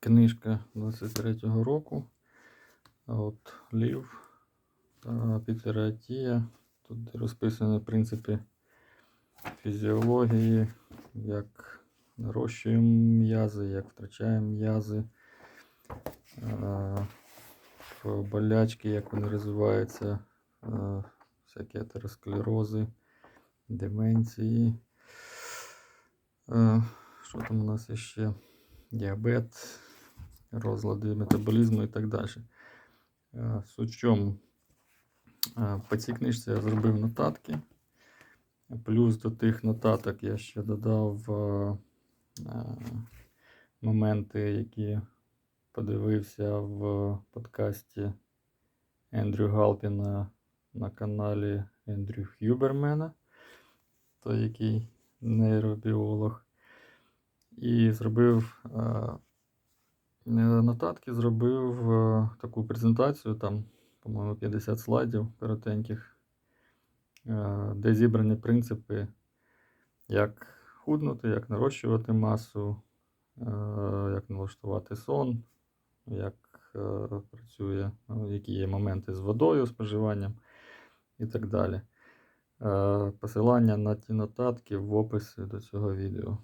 Книжка 23-го року. От Лів Пітератія. Тут розписані принципи фізіології, як нарощуємо м'язи, як втрачаємо м'язи, болячки, як вони розвиваються, всякі атеросклерози, деменції. Що там у нас ще? Діабет, розлади метаболізму і так далі. Е, чому? Е, По цій книжці я зробив нотатки. Плюс до тих нотаток я ще додав е, моменти, які подивився в подкасті Ендрю Галпіна на каналі Ендрю Хюбермена, той, який нейробіолог. І зробив е, нотатки, зробив е, таку презентацію, там, по-моєму, 50 слайдів коротеньких, е, де зібрані принципи, як худнути, як нарощувати масу, як налаштувати сон, як працює, ну, які є моменти з водою, споживанням і так далі. Посилання на ті нотатки в описі до цього відео.